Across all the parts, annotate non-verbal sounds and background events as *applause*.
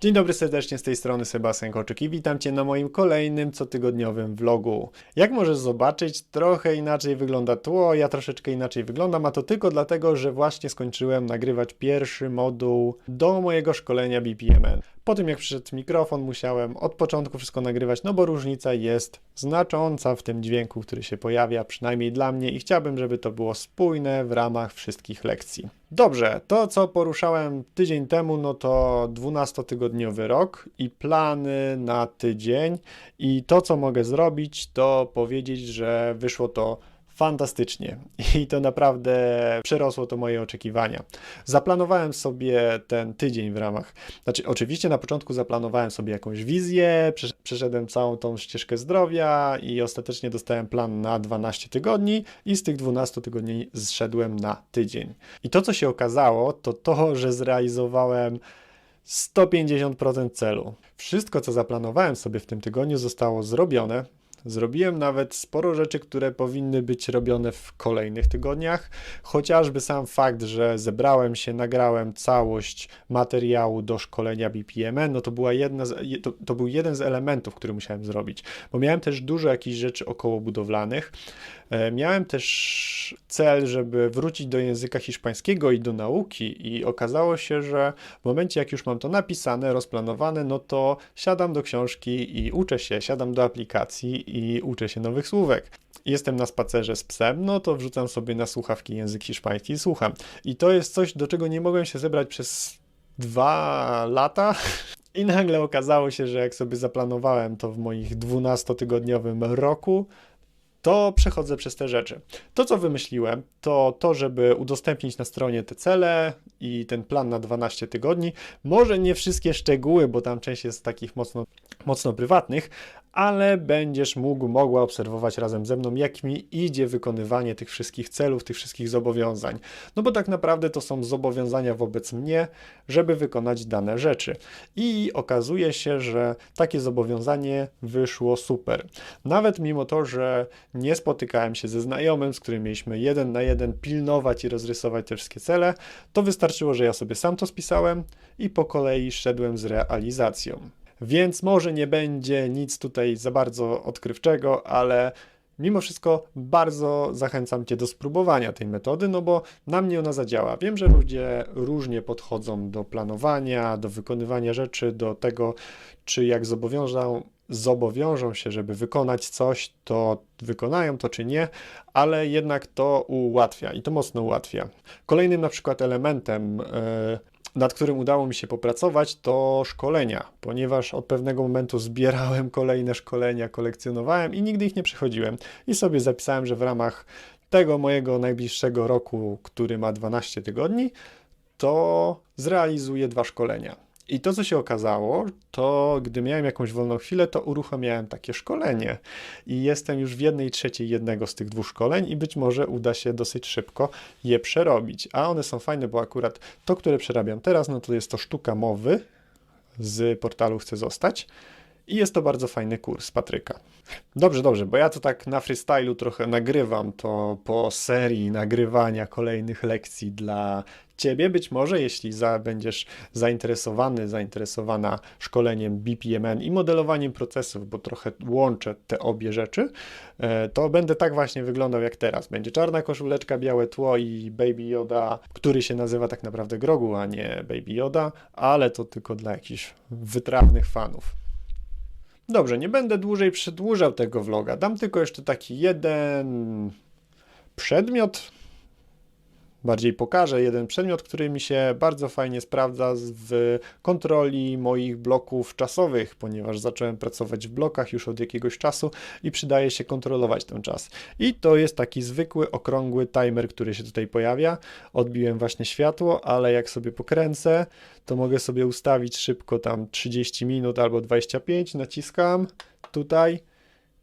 Dzień dobry serdecznie z tej strony Sebastian Koczyk i witam Cię na moim kolejnym cotygodniowym vlogu. Jak możesz zobaczyć, trochę inaczej wygląda tło, ja troszeczkę inaczej wyglądam, a to tylko dlatego, że właśnie skończyłem nagrywać pierwszy moduł do mojego szkolenia BPMN. Po tym jak przyszedł mikrofon, musiałem od początku wszystko nagrywać, no bo różnica jest znacząca w tym dźwięku, który się pojawia, przynajmniej dla mnie i chciałbym, żeby to było spójne w ramach wszystkich lekcji. Dobrze, to co poruszałem tydzień temu, no to 12-tygodniowy rok i plany na tydzień i to co mogę zrobić, to powiedzieć, że wyszło to fantastycznie *laughs* i to naprawdę przerosło to moje oczekiwania. Zaplanowałem sobie ten tydzień w ramach, znaczy oczywiście na początku zaplanowałem sobie jakąś wizję, przeszedłem całą tą ścieżkę zdrowia i ostatecznie dostałem plan na 12 tygodni i z tych 12 tygodni zszedłem na tydzień. I to co się okazało, to to, że zrealizowałem 150% celu. Wszystko, co zaplanowałem sobie w tym tygodniu, zostało zrobione. Zrobiłem nawet sporo rzeczy, które powinny być robione w kolejnych tygodniach, chociażby sam fakt, że zebrałem się, nagrałem całość materiału do szkolenia BPMN, no to, była jedna z, to, to był jeden z elementów, który musiałem zrobić, bo miałem też dużo jakichś rzeczy około budowlanych. E, miałem też cel, żeby wrócić do języka hiszpańskiego i do nauki, i okazało się, że w momencie, jak już mam to napisane, rozplanowane, no to siadam do książki i uczę się, siadam do aplikacji i uczę się nowych słówek. Jestem na spacerze z psem, no to wrzucam sobie na słuchawki język hiszpański i słucham. I to jest coś, do czego nie mogłem się zebrać przez dwa lata. *laughs* I nagle okazało się, że jak sobie zaplanowałem to w moich 12-tygodniowym roku, to przechodzę przez te rzeczy. To, co wymyśliłem, to to, żeby udostępnić na stronie te cele i ten plan na 12 tygodni. Może nie wszystkie szczegóły, bo tam część jest takich mocno, mocno prywatnych, ale będziesz mógł, mogła obserwować razem ze mną, jak mi idzie wykonywanie tych wszystkich celów, tych wszystkich zobowiązań. No bo tak naprawdę to są zobowiązania wobec mnie, żeby wykonać dane rzeczy. I okazuje się, że takie zobowiązanie wyszło super. Nawet mimo to, że nie spotykałem się ze znajomym, z którym mieliśmy jeden na jeden pilnować i rozrysować te wszystkie cele, to wystarczyło, że ja sobie sam to spisałem i po kolei szedłem z realizacją. Więc może nie będzie nic tutaj za bardzo odkrywczego, ale mimo wszystko bardzo zachęcam Cię do spróbowania tej metody, no bo na mnie ona zadziała. Wiem, że ludzie różnie podchodzą do planowania, do wykonywania rzeczy, do tego, czy jak zobowiążą, zobowiążą się, żeby wykonać coś, to wykonają to czy nie, ale jednak to ułatwia i to mocno ułatwia. Kolejnym na przykład elementem, yy, nad którym udało mi się popracować, to szkolenia, ponieważ od pewnego momentu zbierałem kolejne szkolenia, kolekcjonowałem i nigdy ich nie przechodziłem. I sobie zapisałem, że w ramach tego mojego najbliższego roku, który ma 12 tygodni, to zrealizuję dwa szkolenia. I to, co się okazało, to gdy miałem jakąś wolną chwilę, to uruchamiałem takie szkolenie. I jestem już w jednej trzeciej jednego z tych dwóch szkoleń i być może uda się dosyć szybko je przerobić. A one są fajne, bo akurat to, które przerabiam teraz, no to jest to sztuka mowy z portalu Chcę Zostać. I jest to bardzo fajny kurs Patryka. Dobrze, dobrze, bo ja to tak na freestylu trochę nagrywam to po serii nagrywania kolejnych lekcji dla Ciebie. Być może, jeśli za, będziesz zainteresowany, zainteresowana szkoleniem BPMN i modelowaniem procesów, bo trochę łączę te obie rzeczy, e, to będę tak właśnie wyglądał jak teraz. Będzie czarna koszuleczka, białe tło i Baby Yoda, który się nazywa tak naprawdę Grogu, a nie Baby Yoda, ale to tylko dla jakichś wytrawnych fanów. Dobrze, nie będę dłużej przedłużał tego vloga. Dam tylko jeszcze taki jeden przedmiot, bardziej pokażę jeden przedmiot, który mi się bardzo fajnie sprawdza w kontroli moich bloków czasowych, ponieważ zacząłem pracować w blokach już od jakiegoś czasu i przydaje się kontrolować ten czas. I to jest taki zwykły, okrągły timer, który się tutaj pojawia. Odbiłem właśnie światło, ale jak sobie pokręcę, to mogę sobie ustawić szybko tam 30 minut albo 25, naciskam tutaj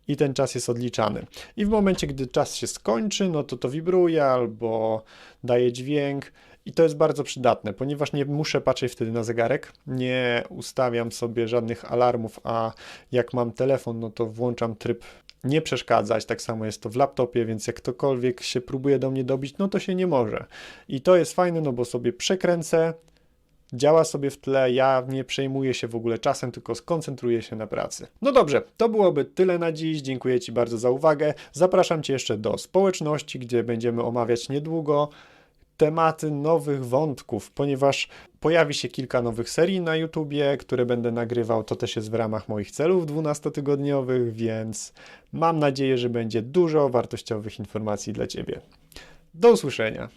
i ten czas jest odliczany. I w momencie, gdy czas się skończy, no to to wibruje albo daje dźwięk. I to jest bardzo przydatne, ponieważ nie muszę patrzeć wtedy na zegarek, nie ustawiam sobie żadnych alarmów, a jak mam telefon, no to włączam tryb nie przeszkadzać. Tak samo jest to w laptopie, więc jak ktokolwiek się próbuje do mnie dobić, no to się nie może. I to jest fajne, no bo sobie przekręcę, działa sobie w tle, ja nie przejmuję się w ogóle czasem, tylko skoncentruję się na pracy. No dobrze, to byłoby tyle na dziś. Dziękuję Ci bardzo za uwagę. Zapraszam Cię jeszcze do społeczności, gdzie będziemy omawiać niedługo tematy nowych wątków, ponieważ pojawi się kilka nowych serii na YouTubie, które będę nagrywał. To też jest w ramach moich celów 12-tygodniowych, więc mam nadzieję, że będzie dużo wartościowych informacji dla Ciebie. Do usłyszenia.